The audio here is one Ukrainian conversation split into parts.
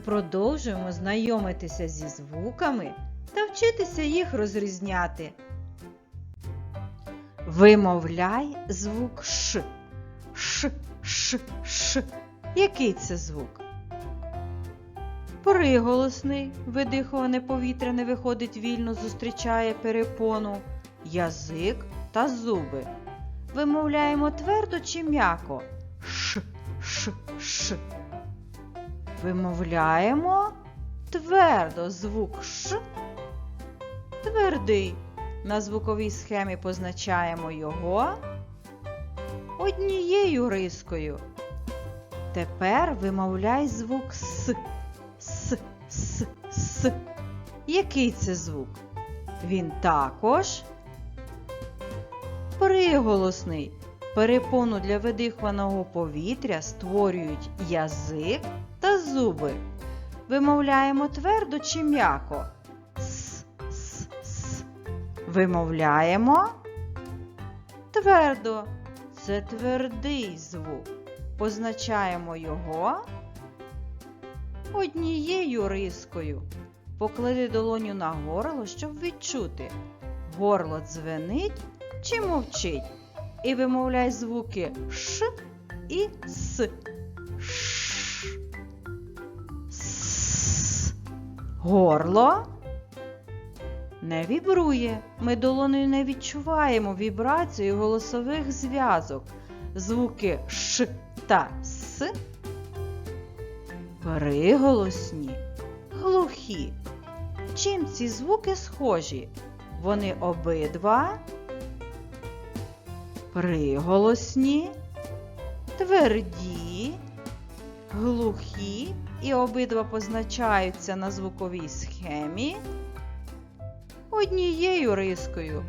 продовжуємо знайомитися зі звуками та вчитися їх розрізняти. Вимовляй звук Ш. Ш, Ш, Ш. Який це звук? Приголосний, видихуване повітря не виходить вільно, зустрічає перепону, язик та зуби. Вимовляємо твердо чи м'яко. Ш, Ш, Ш. Вимовляємо твердо звук Ш. Твердий. На звуковій схемі позначаємо його однією рискою. Тепер вимовляй звук С. С, С, С. Який це звук? Він також приголосний. Перепону для видихуваного повітря створюють язик зуби. Вимовляємо твердо чи м'яко. С, С, С. Вимовляємо твердо. Це твердий звук. Позначаємо його однією рискою. Поклади долоню на горло, щоб відчути. Горло дзвенить чи мовчить. І вимовляй звуки Ш і С. Ш. Горло не вібрує. Ми долоною не відчуваємо вібрацію голосових зв'язок. Звуки Ш та С приголосні, глухі. Чим ці звуки схожі? Вони обидва приголосні, тверді, глухі і обидва позначаються на звуковій схемі однією рискою.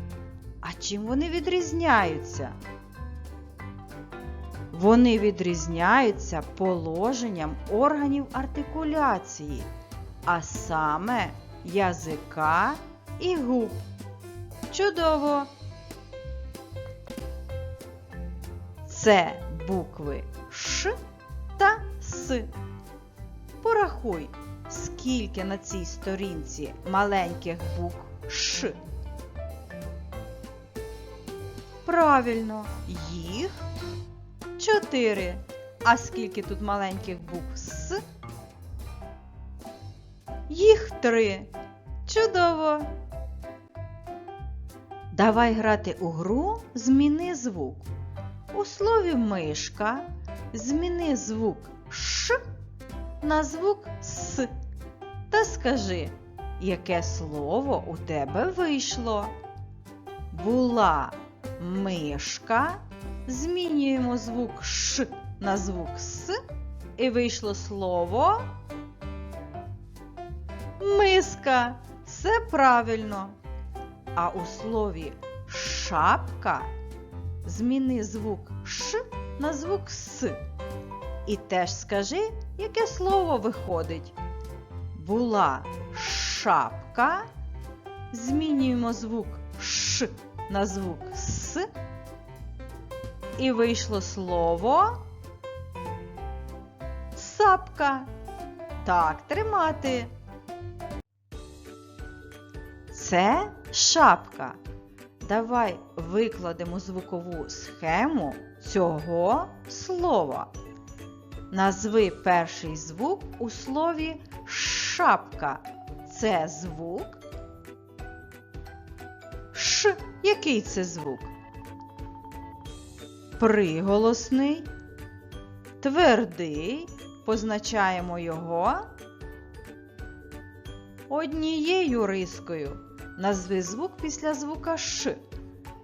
А чим вони відрізняються? Вони відрізняються положенням органів артикуляції, а саме язика і губ. Чудово! Це букви Ш та Порахуй, скільки на цій сторінці маленьких букв Ш. Правильно, їх чотири. А скільки тут маленьких букв С? Їх три. Чудово! Давай грати у гру Зміни звук. У слові мишка зміни звук на звук С. Та скажи, яке слово у тебе вийшло? Була мишка. Змінюємо звук Ш на звук С. І вийшло слово миска. Все правильно. А у слові шапка зміни звук Ш на звук С. І теж скажи, яке слово виходить. Була шапка. Змінюємо звук Ш на звук С. І вийшло слово сапка. Так, тримати. Це шапка. Давай викладемо звукову схему цього слова. Назви перший звук у слові шапка. Це звук. Ш. Який це звук? Приголосний, твердий. Позначаємо його однією рискою. Назви звук після звука Ш.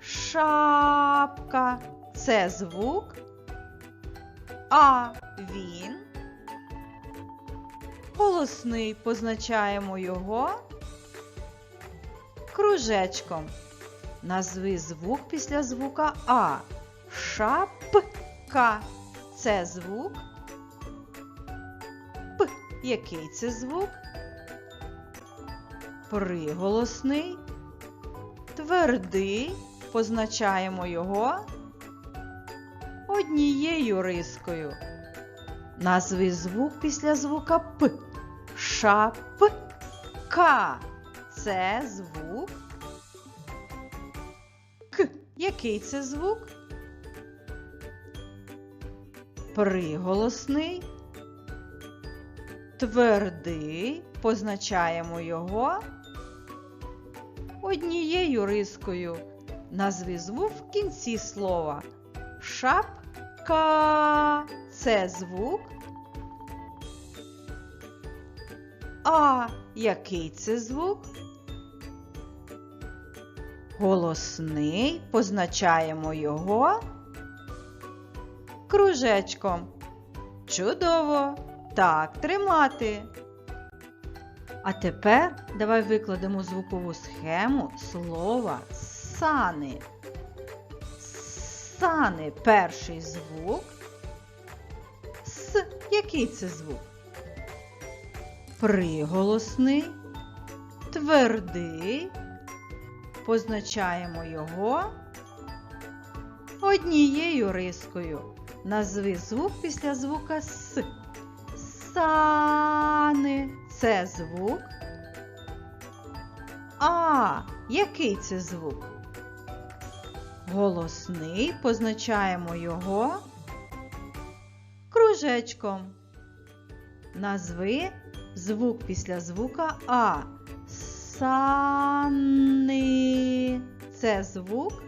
Шапка. Це звук. А він. Голосний позначаємо його кружечком. Назви звук після звука А. Шапка. Це звук. П. Який це звук? Приголосний. Твердий. Позначаємо його однією рискою. Назви звук після звука П. Шапка. Це звук. К. Який це звук? Приголосний. Твердий. Позначаємо його однією рискою. Назви звук в кінці слова. Шапка. Це звук. А який це звук? Голосний. Позначаємо його кружечком. Чудово! Так тримати. А тепер давай викладемо звукову схему слова сани. Сани перший звук. Який це звук? Приголосний, твердий. Позначаємо його однією рискою. Назви звук після звука С. Сани. Це звук. А. Який це звук? Голосний. Позначаємо його кружечком. Назви звук після звука А. Сани. Це звук.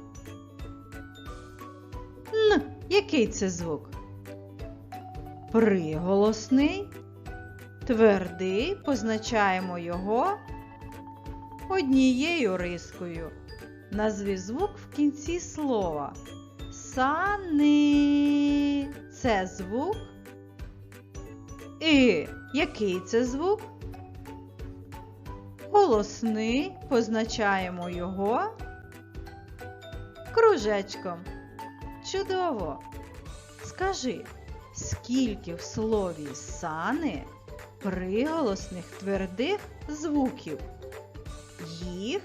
Н. Який це звук? Приголосний. Твердий. Позначаємо його однією рискою. Назві звук в кінці слова. Сани. Це звук. І який це звук? Голосний. Позначаємо його кружечком. Чудово! Скажи, скільки в слові сани приголосних твердих звуків? Їх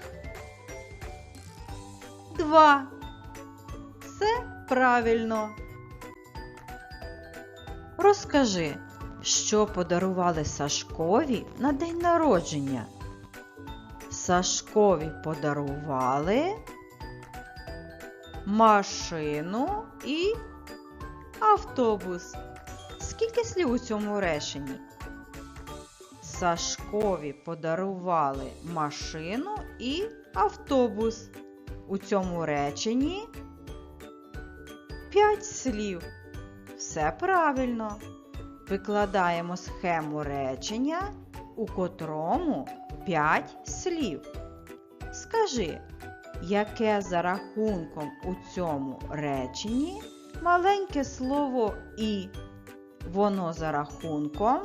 два. Все правильно. Розкажи, що подарували Сашкові на день народження? Сашкові подарували машину і автобус. Скільки слів у цьому реченні? Сашкові подарували машину і автобус. У цьому реченні 5 слів. Все правильно. Викладаємо схему речення, у котрому 5 слів. Скажи, яке за рахунком у цьому реченні маленьке слово і? Воно за рахунком.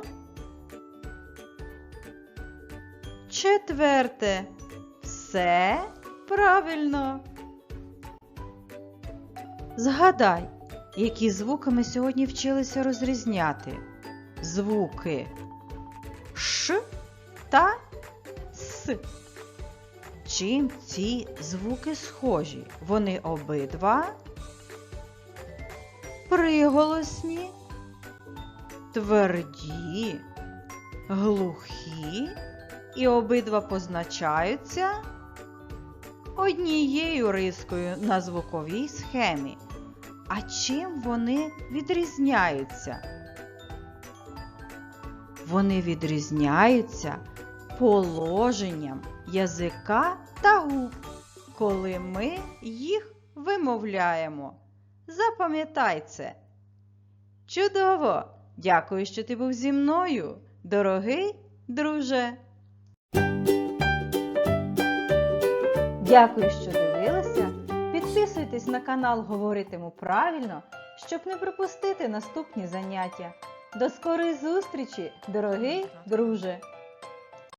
Четверте. Все правильно. Згадай, які звуки ми сьогодні вчилися розрізняти. Звуки Ш та С. Чим ці звуки схожі? Вони обидва приголосні, тверді, глухі і обидва позначаються однією рискою на звуковій схемі. А чим вони відрізняються? Вони відрізняються положенням язика та губ, коли ми їх вимовляємо. Запам'ятай це. Чудово! Дякую, що ти був зі мною, дорогий друже. Дякую, що дивилися. Підписуйтесь на канал Говоритиму правильно, щоб не пропустити наступні заняття. До скорої зустрічі, дорогий друже!